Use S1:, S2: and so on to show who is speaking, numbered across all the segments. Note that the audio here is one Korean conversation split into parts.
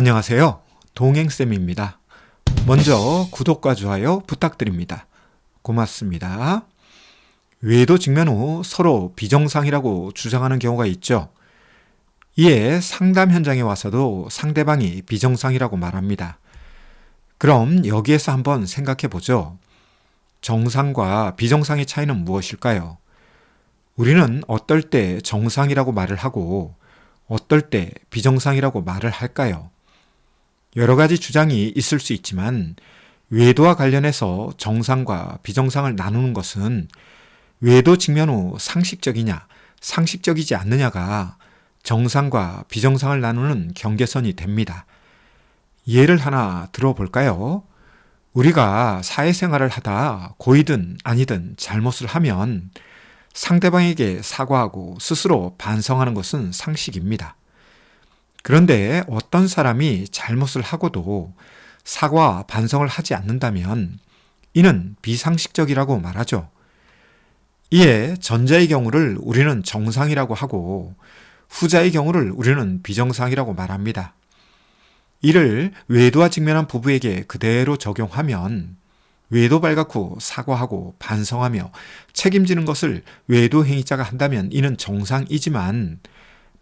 S1: 안녕하세요. 동행쌤입니다. 먼저 구독과 좋아요 부탁드립니다. 고맙습니다. 외도 직면 후 서로 비정상이라고 주장하는 경우가 있죠. 이에 상담 현장에 와서도 상대방이 비정상이라고 말합니다. 그럼 여기에서 한번 생각해 보죠. 정상과 비정상의 차이는 무엇일까요? 우리는 어떨 때 정상이라고 말을 하고 어떨 때 비정상이라고 말을 할까요? 여러 가지 주장이 있을 수 있지만 외도와 관련해서 정상과 비정상을 나누는 것은 외도 직면 후 상식적이냐, 상식적이지 않느냐가 정상과 비정상을 나누는 경계선이 됩니다. 예를 하나 들어볼까요? 우리가 사회생활을 하다 고이든 아니든 잘못을 하면 상대방에게 사과하고 스스로 반성하는 것은 상식입니다. 그런데 어떤 사람이 잘못을 하고도 사과와 반성을 하지 않는다면 이는 비상식적이라고 말하죠. 이에 전자의 경우를 우리는 정상이라고 하고 후자의 경우를 우리는 비정상이라고 말합니다. 이를 외도와 직면한 부부에게 그대로 적용하면 외도 발각 후 사과하고 반성하며 책임지는 것을 외도 행위자가 한다면 이는 정상이지만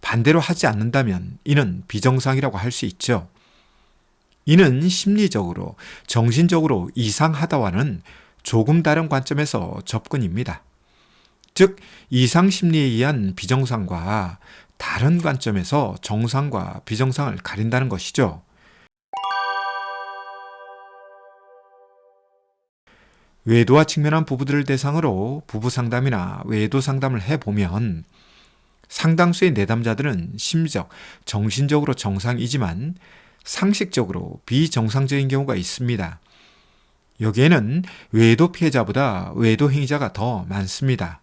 S1: 반대로 하지 않는다면 이는 비정상이라고 할 수 있죠. 이는 심리적으로, 정신적으로 이상하다와는 조금 다른 관점에서 접근입니다. 즉, 이상 심리에 의한 비정상과 다른 관점에서 정상과 비정상을 가린다는 것이죠. 외도와 직면한 부부들을 대상으로 부부 상담이나 외도 상담을 해보면 상당수의 내담자들은 심적, 정신적으로 정상이지만 상식적으로 비정상적인 경우가 있습니다. 여기에는 외도 피해자보다 외도 행위자가 더 많습니다.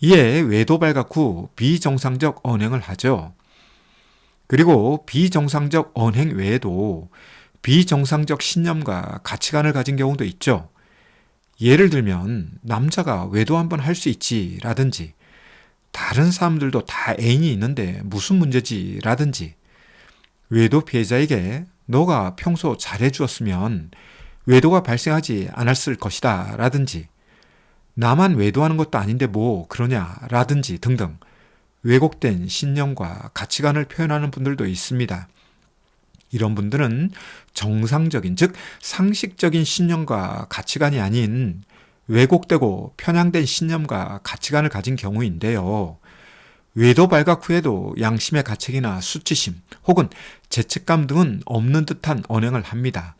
S1: 이에 외도 발각 후 비정상적 언행을 하죠. 그리고 비정상적 언행 외에도 비정상적 신념과 가치관을 가진 경우도 있죠. 예를 들면 남자가 외도 한번 할 수 있지 라든지 다른 사람들도 다 애인이 있는데 무슨 문제지 라든지 외도 피해자에게 너가 평소 잘해주었으면 외도가 발생하지 않았을 것이다 라든지 나만 외도하는 것도 아닌데 뭐 그러냐 라든지 등등 왜곡된 신념과 가치관을 표현하는 분들도 있습니다. 이런 분들은 정상적인, 즉 상식적인 신념과 가치관이 아닌 왜곡되고 편향된 신념과 가치관을 가진 경우인데요. 외도 발각 후에도 양심의 가책이나 수치심 혹은 죄책감 등은 없는 듯한 언행을 합니다.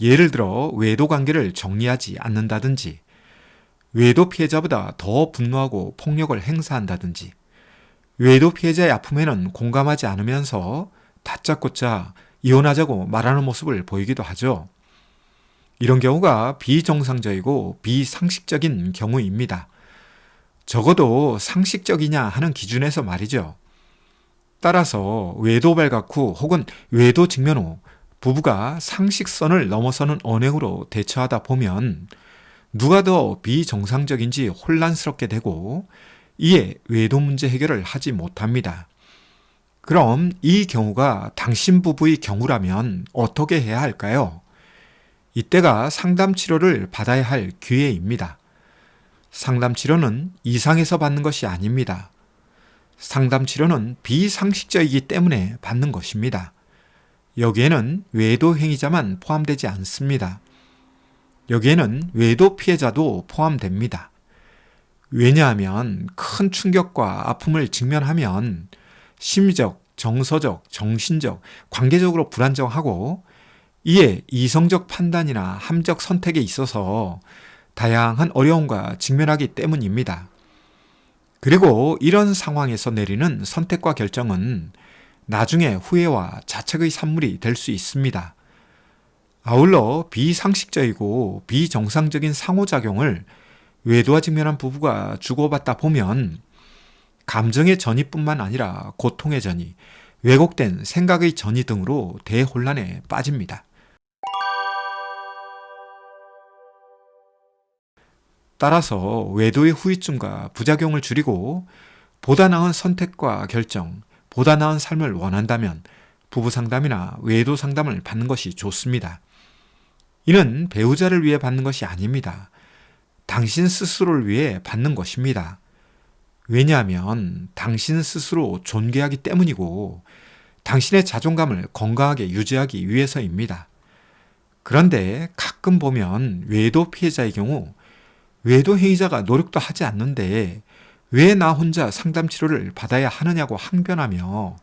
S1: 예를 들어 외도 관계를 정리하지 않는다든지 외도 피해자보다 더 분노하고 폭력을 행사한다든지 외도 피해자의 아픔에는 공감하지 않으면서 다짜고짜 이혼하자고 말하는 모습을 보이기도 하죠. 이런 경우가 비정상적이고 비상식적인 경우입니다. 적어도 상식적이냐 하는 기준에서 말이죠. 따라서 외도 발각 후 혹은 외도 직면 후 부부가 상식선을 넘어서는 언행으로 대처하다 보면 누가 더 비정상적인지 혼란스럽게 되고 이에 외도 문제 해결을 하지 못합니다. 그럼 이 경우가 당신 부부의 경우라면 어떻게 해야 할까요? 이때가 상담 치료를 받아야 할 기회입니다. 상담 치료는 이상해서 받는 것이 아닙니다. 상담 치료는 비상식적이기 때문에 받는 것입니다. 여기에는 외도 행위자만 포함되지 않습니다. 여기에는 외도 피해자도 포함됩니다. 왜냐하면 큰 충격과 아픔을 직면하면 심리적, 정서적, 정신적, 관계적으로 불안정하고 이에 이성적 판단이나 함적 선택에 있어서 다양한 어려움과 직면하기 때문입니다. 그리고 이런 상황에서 내리는 선택과 결정은 나중에 후회와 자책의 산물이 될 수 있습니다. 아울러 비상식적이고 비정상적인 상호작용을 외도와 직면한 부부가 주고받다 보면 감정의 전이뿐만 아니라 고통의 전이, 왜곡된 생각의 전이 등으로 대혼란에 빠집니다. 따라서 외도의 후유증과 부작용을 줄이고 보다 나은 선택과 결정, 보다 나은 삶을 원한다면 부부 상담이나 외도 상담을 받는 것이 좋습니다. 이는 배우자를 위해 받는 것이 아닙니다. 당신 스스로를 위해 받는 것입니다. 왜냐하면 당신 스스로 존귀하기 때문이고 당신의 자존감을 건강하게 유지하기 위해서입니다. 그런데 가끔 보면 외도 피해자의 경우 외도 행위자가 노력도 하지 않는데 왜 나 혼자 상담 치료를 받아야 하느냐고 항변하며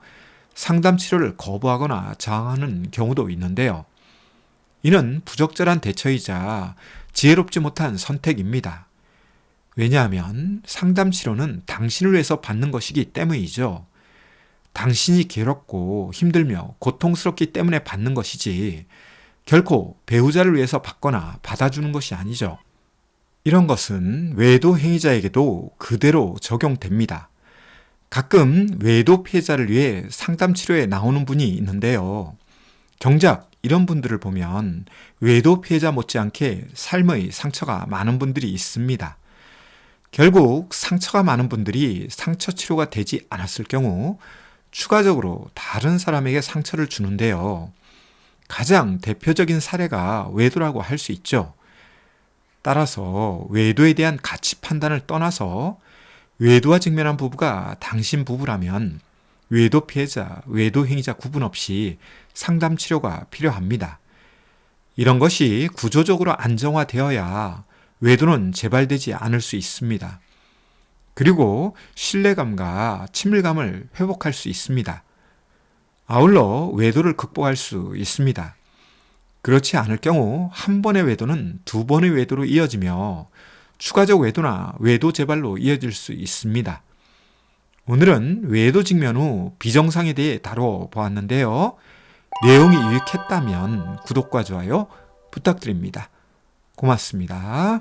S1: 상담 치료를 거부하거나 저항하는 경우도 있는데요. 이는 부적절한 대처이자 지혜롭지 못한 선택입니다. 왜냐하면 상담 치료는 당신을 위해서 받는 것이기 때문이죠. 당신이 괴롭고 힘들며 고통스럽기 때문에 받는 것이지 결코 배우자를 위해서 받거나 받아주는 것이 아니죠. 이런 것은 외도 행위자에게도 그대로 적용됩니다. 가끔 외도 피해자를 위해 상담 치료에 나오는 분이 있는데요. 정작 이런 분들을 보면 외도 피해자 못지않게 삶의 상처가 많은 분들이 있습니다. 결국 상처가 많은 분들이 상처 치료가 되지 않았을 경우 추가적으로 다른 사람에게 상처를 주는데요. 가장 대표적인 사례가 외도라고 할 수 있죠. 따라서 외도에 대한 가치 판단을 떠나서 외도와 직면한 부부가 당신 부부라면 외도 피해자, 외도 행위자 구분 없이 상담 치료가 필요합니다. 이런 것이 구조적으로 안정화되어야 외도는 재발되지 않을 수 있습니다. 그리고 신뢰감과 친밀감을 회복할 수 있습니다. 아울러 외도를 극복할 수 있습니다. 그렇지 않을 경우 한 번의 외도는 두 번의 외도로 이어지며 추가적 외도나 외도 재발로 이어질 수 있습니다. 오늘은 외도 직면 후 비정상에 대해 다뤄 보았는데요. 내용이 유익했다면 구독과 좋아요 부탁드립니다. 고맙습니다.